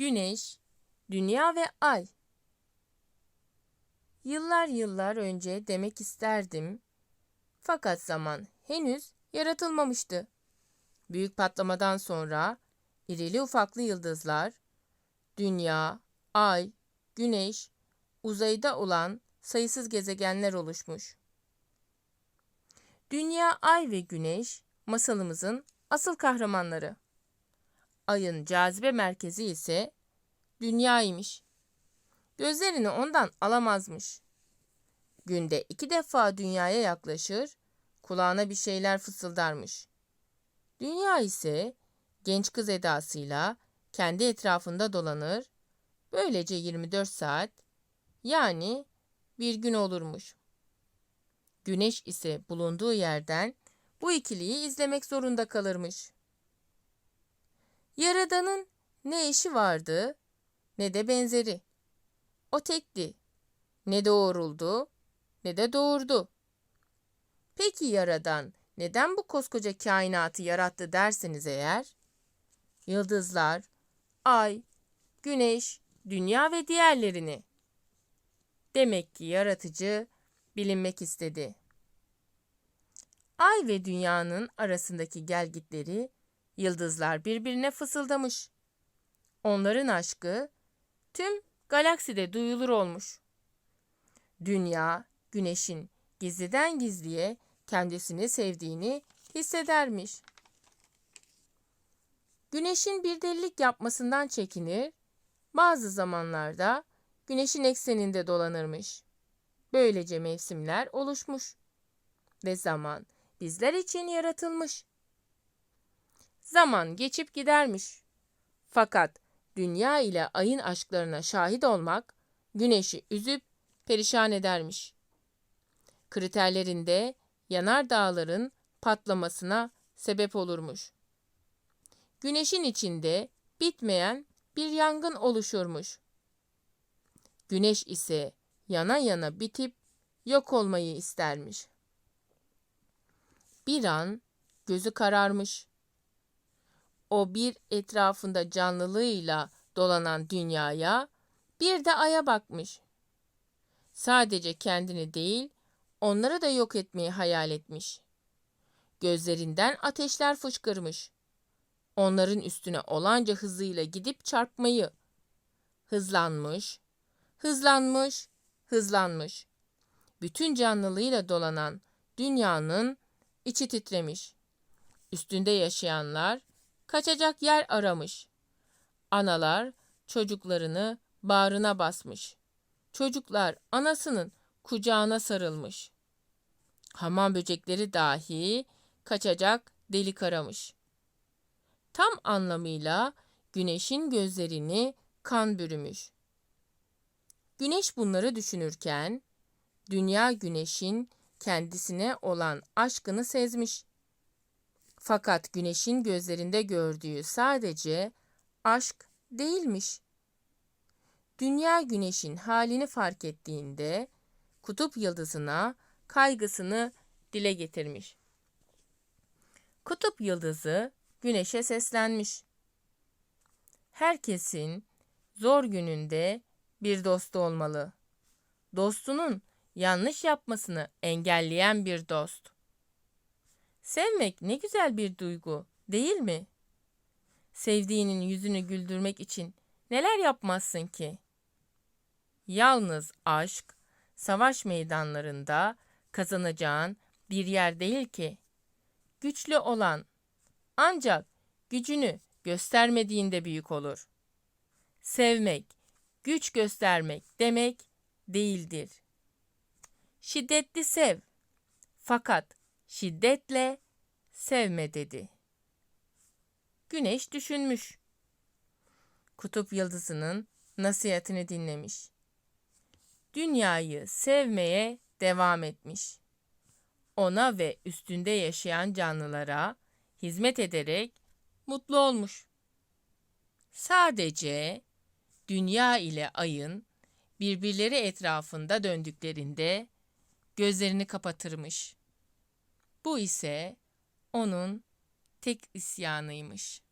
Güneş, Dünya ve Ay. Yıllar yıllar önce demek isterdim. Fakat zaman henüz yaratılmamıştı. Büyük patlamadan sonra irili ufaklı yıldızlar, Dünya, Ay, Güneş, uzayda olan sayısız gezegenler oluşmuş. Dünya, Ay ve Güneş masalımızın asıl kahramanları. Ayın cazibe merkezi ise dünyaymış. Gözlerini ondan alamazmış. Günde iki defa dünyaya yaklaşır, kulağına bir şeyler fısıldarmış. Dünya ise genç kız edasıyla kendi etrafında dolanır, böylece 24 saat yani bir gün olurmuş. Güneş ise bulunduğu yerden bu ikiliyi izlemek zorunda kalırmış. Yaradan'ın ne eşi vardı ne de benzeri. O tekti. Ne doğuruldu ne de doğurdu. Peki Yaradan neden bu koskoca kainatı yarattı derseniz eğer? Yıldızlar, ay, güneş, dünya ve diğerlerini. Demek ki yaratıcı bilinmek istedi. Ay ve dünyanın arasındaki gelgitleri yıldızlar birbirine fısıldamış. Onların aşkı tüm galakside duyulur olmuş. Dünya, güneşin gizliden gizliye kendisini sevdiğini hissedermiş. Güneşin bir delilik yapmasından çekinir, bazı zamanlarda güneşin ekseninde dolanırmış. Böylece mevsimler oluşmuş ve zaman bizler için yaratılmış. Zaman geçip gidermiş. Fakat dünya ile ayın aşklarına şahit olmak güneşi üzüp perişan edermiş. Kriterlerinde yanar dağların patlamasına sebep olurmuş. Güneşin içinde bitmeyen bir yangın oluşurmuş. Güneş ise yana yana bitip yok olmayı istermiş. Bir an gözü kararmış. O bir etrafında canlılığıyla dolanan dünyaya, bir de aya bakmış. Sadece kendini değil, onları da yok etmeyi hayal etmiş. Gözlerinden ateşler fışkırmış. Onların üstüne olanca hızıyla gidip çarpmayı. Hızlanmış, hızlanmış, hızlanmış. Bütün canlılığıyla dolanan dünyanın içi titremiş. Üstünde yaşayanlar kaçacak yer aramış. Analar çocuklarını bağrına basmış. Çocuklar anasının kucağına sarılmış. Hamam böcekleri dahi kaçacak delik aramış. Tam anlamıyla güneşin gözlerini kan bürümüş. Güneş bunları düşünürken dünya güneşin kendisine olan aşkını sezmiş. Fakat güneşin gözlerinde gördüğü sadece aşk değilmiş. Dünya güneşin halini fark ettiğinde kutup yıldızına kaygısını dile getirmiş. Kutup yıldızı güneşe seslenmiş. Herkesin zor gününde bir dostu olmalı. Dostunun yanlış yapmasını engelleyen bir dost. Sevmek ne güzel bir duygu, değil mi? Sevdiğinin yüzünü güldürmek için neler yapmazsın ki? Yalnız aşk, savaş meydanlarında kazanacağın bir yer değil ki. Güçlü olan ancak gücünü göstermediğinde büyük olur. Sevmek, güç göstermek demek değildir. Şiddetli sev. Fakat şiddetle sevme dedi. Güneş düşünmüş. Kutup yıldızının nasihatini dinlemiş. Dünyayı sevmeye devam etmiş. Ona ve üstünde yaşayan canlılara hizmet ederek mutlu olmuş. Sadece dünya ile ayın birbirleri etrafında döndüklerinde gözlerini kapatırmış. Bu ise onun tek isyanıymış.